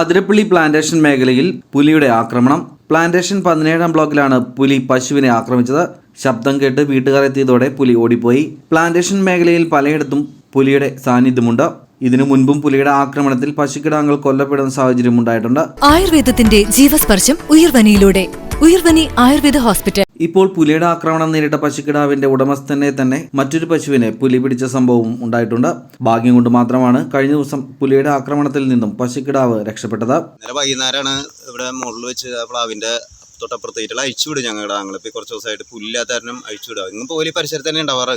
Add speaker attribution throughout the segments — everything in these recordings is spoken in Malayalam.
Speaker 1: അതിരപ്പള്ളി പ്ലാന്റേഷൻ മേഖലയിൽ പുലിയുടെ ആക്രമണം. പ്ലാന്റേഷൻ പതിനേഴാം ബ്ലോക്കിലാണ് പുലി പശുവിനെ ആക്രമിച്ചത്. ശബ്ദം കേട്ട് വീട്ടുകാർ എത്തിയതോടെ പുലി ഓടിപ്പോയി. പ്ലാന്റേഷൻ മേഖലയിൽ പലയിടത്തും പുലിയുടെ സാന്നിധ്യമുണ്ട്. ഇതിനു മുൻപും പുലിയുടെ ആക്രമണത്തിൽ പശുക്കിടാങ്ങൾ കൊല്ലപ്പെടുന്ന സാഹചര്യം ഉണ്ടായിട്ടുണ്ട്
Speaker 2: ആയുർവേദത്തിന്റെ ജീവസ്പർശം ഉയർവനിയിലൂടെ. ഉയർവനി ആയുർവേദ ഹോസ്പിറ്റൽ.
Speaker 1: ഇപ്പോൾ പുലിയുടെ ആക്രമണം നേരിട്ട പശുക്കിടാവിന്റെ ഉടമസ്ഥനെ തന്നെ മറ്റൊരു പശുവിനെ പുലി പിടിച്ച സംഭവവും ഉണ്ടായിട്ടുണ്ട്. ഭാഗ്യം കൊണ്ട് മാത്രമാണ് കഴിഞ്ഞ ദിവസം പുലിയുടെ ആക്രമണത്തിൽ നിന്നും പശുക്കിടാവ് രക്ഷപ്പെട്ടത്.
Speaker 3: ഇന്നലെ വൈകുന്നേരമാണ് ഇവിടെ മുകളിൽ വെച്ച് പ്ലാവിന്റെ പ്ലാവിന്റെ തൊട്ടപ്പുറത്തേറ്റുള്ള അഴിച്ചു വിടും ഞങ്ങളുടെ ഇപ്പൊ കുറച്ച് ദിവസമായിട്ട് പുല്ലില്ലാത്ത കാരണം അഴിച്ചു വിടുക ഇന്നും പോലി പരിസരത്ത് തന്നെ ഉണ്ടാവാറ്.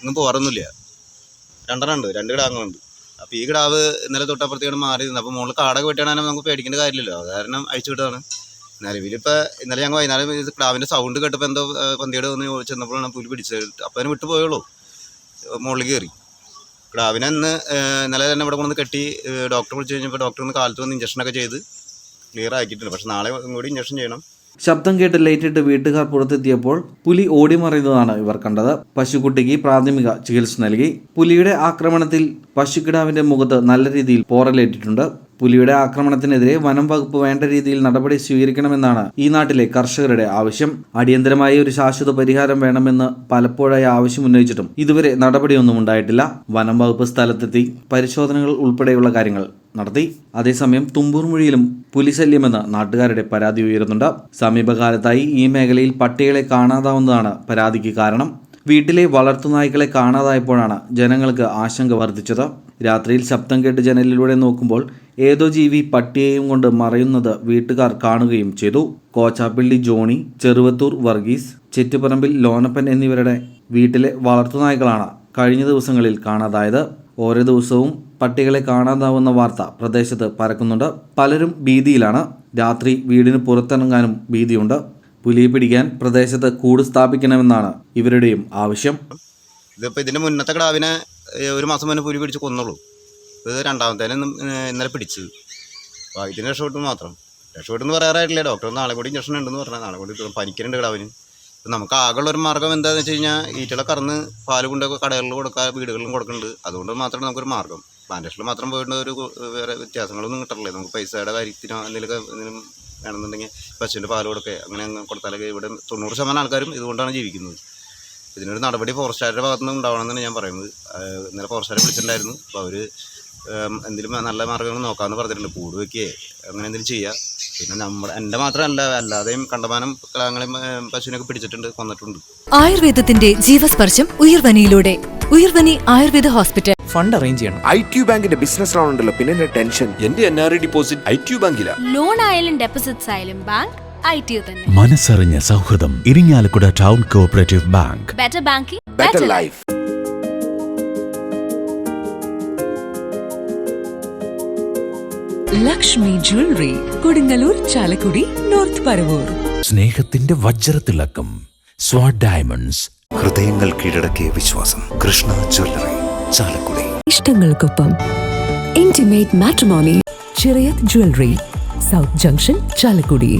Speaker 3: ഇന്നും പോവാറൊന്നുമില്ല. രണ്ടെണ്ണം ഉണ്ട് രണ്ട് കിടാങ്ങളുണ്ട്. അപ്പോൾ ഈ കിടാവ് ഇന്നലെ തൊട്ടപ്പുറത്തേക്ക് മാറി നിന്ന്. അപ്പോൾ മുകളിൽ കാടൊക്കെ വെട്ടാണെങ്കിൽ നമുക്ക് പേടിക്കേണ്ട കാര്യമില്ലല്ലോ. കാരണം അഴിച്ചു വിട്ടതാണ്. നിലവിലിപ്പോൾ ഇന്നലെ ഞങ്ങൾ വൈകുന്നേരം ഇത് കിടാവിന്റെ സൗണ്ട് കേട്ടപ്പോൾ എന്തോ പന്തിയുടെ ഒന്ന് ചെന്നപ്പോഴാണ് പുലി പിടിച്ചത് അപ്പോൾ അതിന് വിട്ടു പോയുള്ളൂ. മുകളിൽ കയറി. ക്ലാവിനെ ഇന്ന് ഇന്നലെ തന്നെ ഇവിടെ കൊണ്ടുവന്ന് കെട്ടി ഡോക്ടർ വിളിച്ച് കഴിഞ്ഞപ്പോൾ ഡോക്ടർ ഒന്ന് കാലത്ത് വന്ന് ഇഞ്ചക്ഷനൊക്കെ ചെയ്ത് ക്ലിയർ ആക്കിയിട്ടുണ്ട്. പക്ഷെ നാളെ കൂടി ഇഞ്ചക്ഷൻ ചെയ്യണം.
Speaker 1: ശബ്ദം കേട്ട് ലൈറ്റിട്ട് വീട്ടുകാർ പുറത്തെത്തിയപ്പോൾ പുലി ഓടിമറിയുന്നതാണ് ഇവർ കണ്ടത്. പശുക്കുട്ടിക്ക് പ്രാഥമിക ചികിത്സ നൽകി. പുലിയുടെ ആക്രമണത്തിൽ പശുക്കിടാവിന്റെ മുഖത്ത് നല്ല രീതിയിൽ പോറലേറ്റിട്ടുണ്ട്. പുലിയുടെ ആക്രമണത്തിനെതിരെ വനം വകുപ്പ് വേണ്ട രീതിയിൽ നടപടി സ്വീകരിക്കണമെന്നാണ് ഈ നാട്ടിലെ കർഷകരുടെ ആവശ്യം. അടിയന്തരമായി ഒരു ശാശ്വത പരിഹാരം വേണമെന്ന് പലപ്പോഴായി ആവശ്യം ഉന്നയിച്ചിട്ടും ഇതുവരെ നടപടിയൊന്നും ഉണ്ടായിട്ടില്ല. വനം വകുപ്പ് സ്ഥലത്തെത്തി പരിശോധനകൾ ഉൾപ്പെടെയുള്ള കാര്യങ്ങൾ നടത്തി. അതേസമയം തുമ്പൂർ മൊഴിയിലും പുലിശല്യമെന്ന് നാട്ടുകാരുടെ പരാതി ഉയരുന്നുണ്ട്. സമീപകാലത്തായി ഈ മേഖലയിൽ പട്ടികളെ കാണാതാവുന്നതാണ് പരാതിക്ക് കാരണം. വീട്ടിലെ വളർത്തുനായ്ക്കളെ കാണാതായപ്പോഴാണ് ജനങ്ങൾക്ക് ആശങ്ക വർദ്ധിച്ചത്. രാത്രിയിൽ ശബ്ദം കേട്ട് ജനലിലൂടെ നോക്കുമ്പോൾ ഏതോ ജീവി പട്ടിയെയും കൊണ്ട് മറയുന്നത് വീട്ടുകാർ കാണുകയും ചെയ്തു. കോച്ചാപ്പള്ളി ജോണി ചെറുവത്തൂർ വർഗീസ് ചെറ്റുപറമ്പിൽ ലോനപ്പൻ എന്നിവരുടെ വീട്ടിലെ വളർത്തുനായ്ക്കളാണ് കഴിഞ്ഞ ദിവസങ്ങളിൽ കാണാതായത്. ഓരോ ദിവസവും പട്ടികളെ കാണാതാവുന്ന വാർത്ത പ്രദേശത്ത് പരക്കുന്നുണ്ട്. പലരും ഭീതിയിലാണ്. രാത്രി വീടിന് പുറത്തിറങ്ങാനും ഭീതിയുണ്ട്. പുലിയെ പിടിക്കാൻ പ്രദേശത്ത് കൂട് സ്ഥാപിക്കണമെന്നാണ് ഇവരുടെയും ആവശ്യം.
Speaker 3: ഇതിപ്പോൾ ഇതിന്റെ മുന്നത്തെ കടാവിനെ ഒരു മാസം മുന്നേ പുലി പിടിച്ച് കൊന്നുള്ളൂ ഇത് രണ്ടാമത്തേനെ ഇന്നലെ പിടിച്ച്. അപ്പോൾ ഇതിന് രക്ഷപ്പെട്ടു മാത്രം. രക്ഷപ്പെട്ടെന്ന് പറയാറായിട്ടില്ല. ഡോക്ടർ നാളെ കൂടി ഇഞ്ചക്ഷൻ ഉണ്ടെന്ന് പറഞ്ഞാൽ നാളെ കൂടി പനിക്കുന്നുണ്ട് കിടാവിന്. നമുക്ക് ആകെയുള്ള ഒരു മാർഗം എന്താണെന്ന് വെച്ച് കഴിഞ്ഞാൽ ഈറ്റകളെ കറന്ന് പാൽ കൊണ്ടൊക്കെ കടകളിൽ കൊടുക്കുക വീടുകളിലും കൊടുക്കുന്നുണ്ട് അതുകൊണ്ട് മാത്രമേ നമുക്കൊരു മാർഗം പ്ലാന്റേഷനിൽ മാത്രം പോയിട്ടുള്ള ഒരു വേറെ വ്യത്യാസങ്ങളൊന്നും കിട്ടില്ലേ നമുക്ക് പൈസയുടെ കാര്യത്തിനോ എന്തെങ്കിലും വേണമെന്നുണ്ടെങ്കിൽ പശുവിന്റെ പാൽ കൊടുക്കുക അങ്ങനെ അങ്ങ് കൊടുത്താലൊക്കെ ഇവിടെ തൊണ്ണൂറ് ശതമാനം ആൾക്കാരും ഇതുകൊണ്ടാണ് ജീവിക്കുന്നത്. ഇതിനൊരു നടപടി ഫോറസ്റ്റുകാരുടെ ഭാഗത്തു നിന്ന് ഉണ്ടാവണമെന്നാണ് ഞാൻ പറയുന്നത്. ഇന്നലെ ഫോറസ്റ്റുകാരെ വിളിച്ചിട്ടുണ്ടായിരുന്നു. അപ്പോൾ അവർ എന്തെങ്കിലും നല്ല മാർഗങ്ങൾ നോക്കാമെന്ന് പറഞ്ഞിട്ടുണ്ട്. കൂട് വയ്ക്കുകയെ അങ്ങനെ എന്തെങ്കിലും ചെയ്യുക പിന്നെ നമ്മുടെ എന്റെ മാത്രമല്ല അല്ലാതെയും കണ്ടമാനം കിളാങ്ങളെയും പശുവിനൊക്കെ പിടിച്ചിട്ടുണ്ട് കൊന്നിട്ടുണ്ട്.
Speaker 2: ആയുർവേദത്തിന്റെ ജീവസ്പർശം ഉയർവനിയിലൂടെ. Uyarvani Ayurveda hospital.
Speaker 4: Fund arrange ചെയ്യണം.
Speaker 5: ഐ ടി ബാങ്കിന്റെ ബിസിനസ് ലോൺ ഉണ്ടല്ലോ പിന്നെ എന്റെ ടെൻഷൻ?
Speaker 6: എന്റെ N R I deposit I T ബാങ്കിലാ.
Speaker 7: Loan ആയാലും ഡെപ്പോസിറ്റ്സ് ആയാലും ബാങ്ക് ഐ ടി തന്നെ.
Speaker 8: മനസ്സറിഞ്ഞ സൗഹൃദം Irinjalakuda town cooperative bank.
Speaker 7: Better banking
Speaker 5: better life
Speaker 9: Lakshmi jewellery Kodungallur Chalakudy north Paravur.
Speaker 8: സ്നേഹത്തിന്റെ വജ്രത്തിളക്കം സ്വാഡ് ഡയമണ്ട്സ്.
Speaker 6: ഹൃദയങ്ങൾ കീഴടക്കിയ വിശ്വാസം Krishna jewellery. Chalakudy.
Speaker 9: ഇഷ്ടങ്ങൾക്കൊപ്പം intimate matrimony Chirayath jewellery south junction Chalakudy.